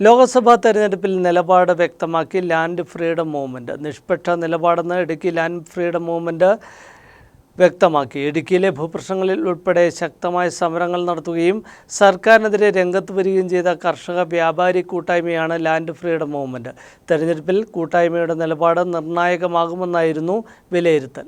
ലോക്സഭാ തെരഞ്ഞെടുപ്പിൽ നിലപാട് വ്യക്തമാക്കി ലാൻഡ് ഫ്രീഡം മൂവ്മെന്റ് നിഷ്പക്ഷ നിലപാടെന്ന് ഇടുക്കി ലാൻഡ് ഫ്രീഡം മൂവ്മെന്റ് വ്യക്തമാക്കി. ഇടുക്കിയിലെ ഭൂപ്രശ്നങ്ങളിൽ ഉൾപ്പെടെ ശക്തമായ സമരങ്ങൾ നടത്തുകയും സർക്കാരിനെതിരെ രംഗത്ത് വരികയും ചെയ്ത കർഷക വ്യാപാരി കൂട്ടായ്മയാണ് ലാൻഡ് ഫ്രീഡം മൂവ്മെന്റ് തെരഞ്ഞെടുപ്പിൽ കൂട്ടായ്മയുടെ നിലപാട് നിർണായകമാകുമെന്നായിരുന്നു വിലയിരുത്തൽ.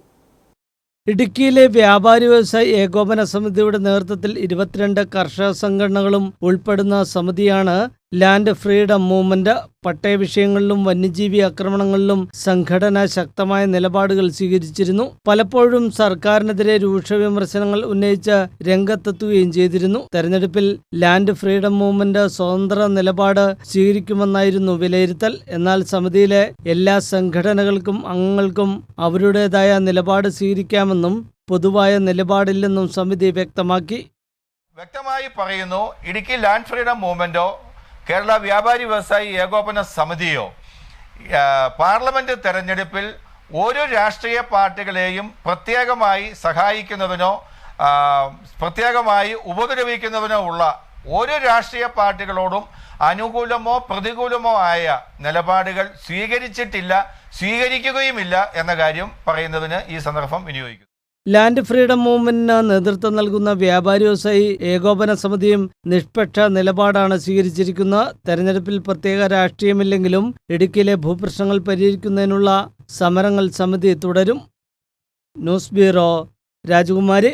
ഇടുക്കിയിലെ വ്യാപാരി വ്യവസായ ഏകോപന സമിതിയുടെ നേതൃത്വത്തിൽ ഇരുപത്തിരണ്ട് കർഷക സംഘടനകളും ഉൾപ്പെടുന്ന സമിതിയാണ് ലാൻഡ് ഫ്രീഡം മൂവ്മെന്റ് പട്ടയ വിഷയങ്ങളിലും വന്യജീവി ആക്രമണങ്ങളിലും സംഘടന ശക്തമായ നിലപാടുകൾ സ്വീകരിച്ചിരുന്നു. പലപ്പോഴും സർക്കാരിനെതിരെ രൂക്ഷ വിമർശനങ്ങൾ ഉന്നയിച്ച് രംഗത്തെത്തുകയും ചെയ്തിരുന്നു. തെരഞ്ഞെടുപ്പിൽ ലാൻഡ് ഫ്രീഡം മൂവ്മെന്റ് സ്വതന്ത്ര നിലപാട് സ്വീകരിക്കുമെന്നായിരുന്നു വിലയിരുത്തൽ. എന്നാൽ സമിതിയിലെ എല്ലാ സംഘടനകൾക്കും അംഗങ്ങൾക്കും അവരുടേതായ നിലപാട് സ്വീകരിക്കാമെന്നും പൊതുവായ നിലപാടില്ലെന്നും സമിതി വ്യക്തമാക്കി. വ്യക്തമായി പറയുന്നു ഇടുക്കി ലാൻഡ് ഫ്രീഡം മൂവ്മെന്റോ കേരള വ്യാപാരി വ്യവസായി ഏകോപന സമിതിയോ പാർലമെന്റ് തെരഞ്ഞെടുപ്പിൽ ഓരോ രാഷ്ട്രീയ പാർട്ടികളെയും പ്രത്യേകമായി സഹായിക്കുന്നതിനോ പ്രത്യേകമായി ഉപദ്രവിക്കുന്നതിനോ ഉള്ള ഓരോ രാഷ്ട്രീയ പാർട്ടികളോടും അനുകൂലമോ പ്രതികൂലമോ ആയ നിലപാടുകൾ സ്വീകരിച്ചിട്ടില്ല സ്വീകരിക്കുകയുമില്ല എന്ന കാര്യം പറയുന്നതിന് ഈ സന്ദർഭം വിനിയോഗിക്കുന്നു. ലാൻഡ് ഫ്രീഡം മൂവ്മെന്റിന് നേതൃത്വം നൽകുന്ന വ്യാപാരി വ്യവസായി ഏകോപന സമിതിയും നിഷ്പക്ഷ നിലപാടാണ് സ്വീകരിച്ചിരിക്കുന്ന തെരഞ്ഞെടുപ്പിൽ പ്രത്യേക രാഷ്ട്രീയമില്ലെങ്കിലും ഇടുക്കിയിലെ ഭൂപ്രശ്നങ്ങൾ പരിഹരിക്കുന്നതിനുള്ള സമരങ്ങൾ സമിതി തുടരും. ന്യൂസ് ബ്യൂറോ രാജകുമാരി.